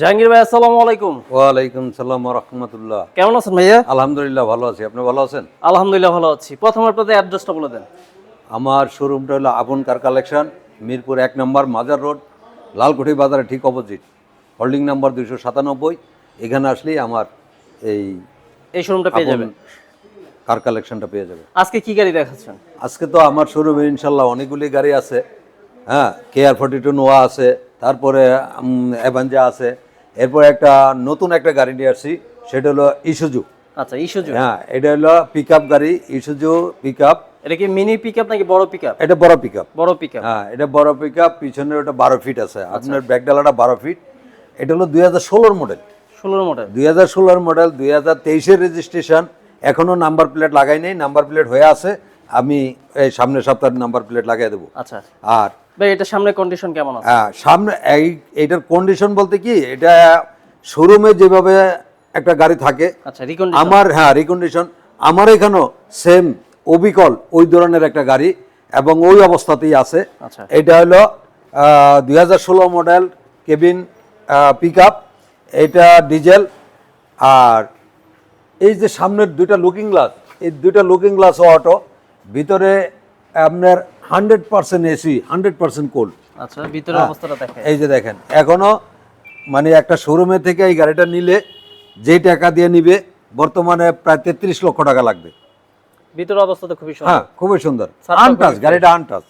জাহাঙ্গীর ভাই আসসালামু আলাইকুম। ওয়ালাইকুম সালাম রহমতুল্লাহ। কেমন আছেন ভাইয়া? আলহামদুলিল্লাহ ভালো আছি। আপনি ভালো আছেন? আলহামদুলিল্লাহ ভালো আছি। প্রথম আপনাদের অ্যাড্রেসটা বলে দেন। আমার শোরুমটা হলো আপন কার কালেকশন মিরপুর এক নম্বর মাজার রোড লালকুঠি বাজারে ঠিক অপোজিট হোল্ডিং নাম্বার দুইশো সাতানব্বই। এখানে আসলেই আমার এই এই শোরুমটা পেয়ে যাবেন। কার কালেকশনটা পেয়ে যাবে আজকে কি গাড়ি দেখাচ্ছেন? আজকে তো আমার শোরুমে ইনশাল্লাহ অনেকগুলি গাড়ি আছে। হ্যাঁ কেয়ার ফর্টি টু নোয়া আছে। তারপরে অ্যাভাঞ্জা আছে। এরপর একটা নতুন একটা গাড়ি নিয়ে আসছি সেটা হলো ইসুজু আচ্ছা ইস্যুজু হ্যাঁ এটা হলো পিক গাড়ি ইসুজু পিক আপ এটা কি মিনি পিকআপ নাকি বড় পিকআপ এটা বড় পিক আপ বড় পিকআপ হ্যাঁ এটা বড় পিক আপ পিছনের ওটা বারো ফিট আছে। আপনার ব্যাকডালাটা বারো ফিট এটা হলো দুই হাজার ষোলোর মডেল ষোলোর মডেল দুই হাজার ষোলোর মডেল দুই হাজার তেইশের রেজিস্ট্রেশন এখনও নাম্বার প্লেট লাগাই নেই নাম্বার প্লেট হয়ে আছে। আমি এই সামনের সপ্তাহে নাম্বার প্লেট লাগাই দেবো। আচ্ছা। আর ভাই এটা সামনে কন্ডিশন কেমন আছে? হ্যাঁ, সামনে এই এটার কন্ডিশন বলতে কি এটা শোরুমে যেভাবে একটা গাড়ি থাকে আচ্ছা রিকন্ডিশন আমার হ্যাঁ রিকন্ডিশন আমার এখানেও সেম অবিকল ওই ধরনের একটা গাড়ি এবং ওই অবস্থাতেই আছে। আচ্ছা। এটা হলো দুই হাজার ষোলো মডেল কেবিন পিক আপ এটা ডিজেল আর এই যে সামনের দুইটা লুকিং গ্লাস এই দুইটা লুকিং গ্লাস অটো ভিতরে আপনার hundred percent AC hundred percent cold আচ্ছা ভিতরের হ্যাঁ। অবস্থাটা দেখেন। এই যে দেখেন এখনও মানে একটা শোরুমে থেকে এই গাড়িটা নিলে যেই টাকা দিয়ে নিবে বর্তমানে প্রায় তেত্রিশ লক্ষ টাকা লাগবে। অবস্থা তো খুবই সুন্দর। হ্যাঁ খুবই সুন্দর। আনটাচ গাড়িটা আনটাচ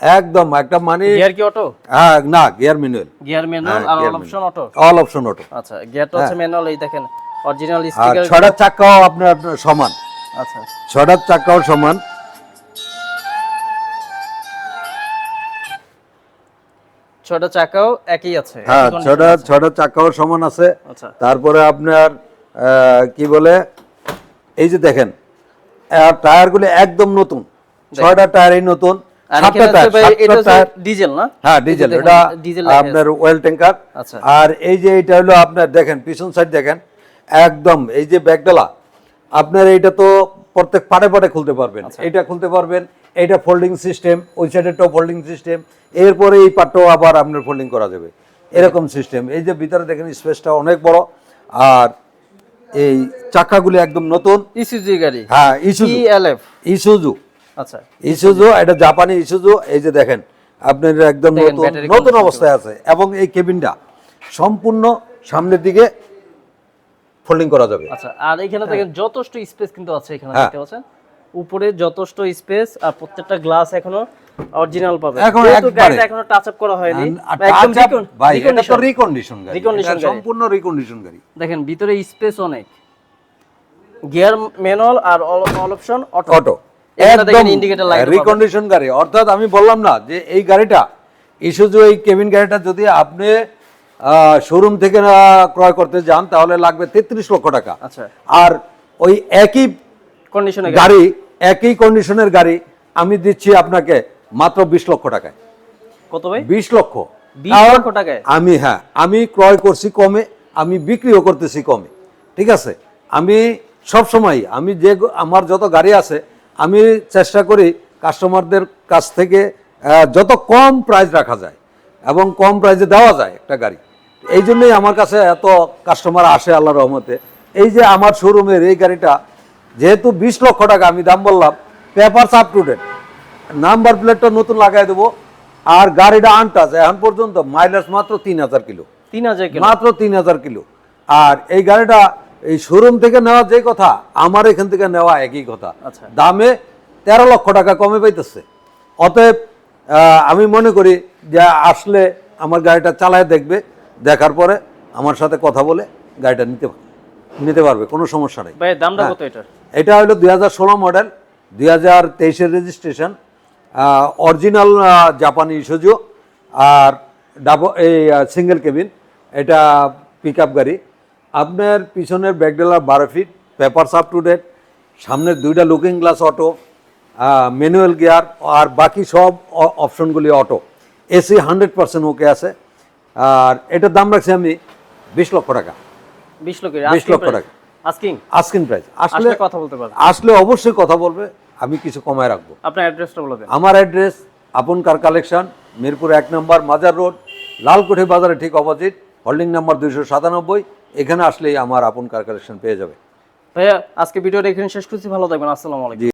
একদম একটা মানে গিয়ার কি অটো হ্যাঁ না গিয়ার ম্যানুয়াল গিয়ার ম্যানুয়াল আর all option auto all option auto আচ্ছা গিয়ারটা হচ্ছে ম্যানুয়াল এই দেখেন অরিজিনাল স্টিকার চাকাও আপনার সমান। আচ্ছা। ছটার চাকাও সমান। চাকাও একই আছে হ্যাঁ ছটা ছটা চাকাও সমান আছে। আচ্ছা। তারপরে আপনার কি বলে এই যে দেখেন আর টায়ারগুলো একদম নতুন। ছয়টা টায়ারই নতুন আর হ্যাঁ আচ্ছা। আর এই যে এটা হলো আপনার দেখেন পিছন সাইড দেখেন একদম এই যে ব্যাগডালা আপনার এইটা তো প্রত্যেক পাটে পাটে খুলতে পারবেন। আচ্ছা। এটা খুলতে পারবেন এইটা ফোল্ডিং সিস্টেম ওই সাইডেরটাও ফোল্ডিং সিস্টেম এরপরে এই পাটটাও আবার আপনার ফোল্ডিং করা যাবে। এরকম সিস্টেম এই যে ভিতরে দেখেন স্পেসটা অনেক বড়। আর এই চাকাগুলি একদম নতুন। ইসুজু গাড়ি? হ্যাঁ ইসুজু ইএলএফ ইসুজু আচ্ছা। ইসুজু এটা জাপানি ইসুজু এই যে দেখেন আপনার একদম নতুন নতুন অবস্থায় আছে। এবং এই কেবিনটা সম্পূর্ণ সামনের দিকে ফোল্ডিং করা যাবে। আচ্ছা আর এখানে দেখেন যথেষ্ট স্পেস কিন্তু আছে এখানে হ্যাঁ। দেখতে পাচ্ছেন। উপরে যথেষ্ট স্পেস আর প্রত্যেকটা গ্লাস এখনও অরিজিনাল পাবেন এখন একবারে। এখনও টাচ আপ করা হয়নি একদম ভাই এটা তো রিকন্ডিশন গাড়ি। গাড়ি। সম্পূর্ণ রিকন্ডিশন গাড়ি। দেখেন ভিতরে স্পেস অনেক। গিয়ার ম্যানুয়াল আর অল অপশন অটো অটো একদম ইন্ডিকেটর লাইট রিকন্ডিশন গাড়ি। অর্থাৎ আমি বললাম না যে এই গাড়িটা ইস্যুজু এই কেবিন গাড়িটা যদি আপনি শোরুম থেকে ক্রয় করতে যান তাহলে লাগবে তেত্রিশ লক্ষ টাকা। আচ্ছা। আর ওই একই কন্ডিশনে গাড়ি একই কন্ডিশনের গাড়ি আমি দিচ্ছি আপনাকে মাত্র বিশ লক্ষ টাকায়। কত ভাই? বিশ লক্ষ। লক্ষ টাকায়? আমি হ্যাঁ আমি ক্রয় করছি কমে আমি বিক্রিও করতেছি কমে। ঠিক আছে? আমি সব সময় আমি যে আমার যত গাড়ি আছে আমি চেষ্টা করি কাস্টমারদের কাছ থেকে যত কম প্রাইস রাখা যায় এবং কম প্রাইসে দেওয়া যায় একটা গাড়ি। এই জন্যই আমার কাছে এত কাস্টমার আসে আল্লাহ রহমতে। এই যে আমার শোরুমের এই গাড়িটা যেহেতু বিশ লক্ষ টাকা আমি দাম বললাম papers up to date number প্লেটটা নতুন লাগাই দেবো আর গাড়িটা আনটাচ এখন পর্যন্ত মাইলেজ মাত্র তিন হাজার কিলো। তিন হাজার কিলো। মাত্র তিন হাজার কিলো। আর এই গাড়িটা এই শোরুম থেকে নেওয়া যে কথা আমার এখান থেকে নেওয়া একই কথা। আচ্ছা। দামে তেরো লক্ষ টাকা কমে পাইতেছে। অতএব আমি মনে করি যে আসলে আমার গাড়িটা চালায় দেখবে দেখার পরে আমার সাথে কথা বলে গাড়িটা নিতে নিতে পারবে কোনো সমস্যা নেই। দামটা হ্যাঁ। কত এটার? এটা হলো দুই হাজার ষোলো মডেল দুই হাজার তেইশের রেজিস্ট্রেশন অরিজিনাল জাপানি ইস্যুজু আর ডাবল এই সিঙ্গেল কেবিন এটা পিক আপ গাড়ি। আপনার পিছনের ব্যাকডেলার বারো feet papers up to date সামনের দুইটা looking glass auto manual gear আর বাকি সব অপশনগুলি auto AC hundred percent okay আছে। আর এটার দাম রাখছি আমি বিশ লক্ষ টাকা। বিশ লক্ষ 20 লক্ষ টাকা। আস্কিং আস্কিং প্রাইস আসলে কথা বলতে পারবে। আসলে অবশ্যই কথা বলবে আমি কিছু কমায় রাখব। আপনার অ্যাড্রেসটা বলে দেন। আমার অ্যাড্রেস আপন কার কালেকশন মিরপুর এক নম্বর মাজার রোড লালকুঠি বাজারে ঠিক অপোজিট হোল্ডিং নাম্বার দুইশো সাতানব্বই এখানে আসলেই আমার আপন কার কালেকশন পেয়ে যাবে। ভাইয়া আজকে ভিডিওটা এখানে শেষ করছি ভালো থাকবেন আসসালামু আলাইকুম।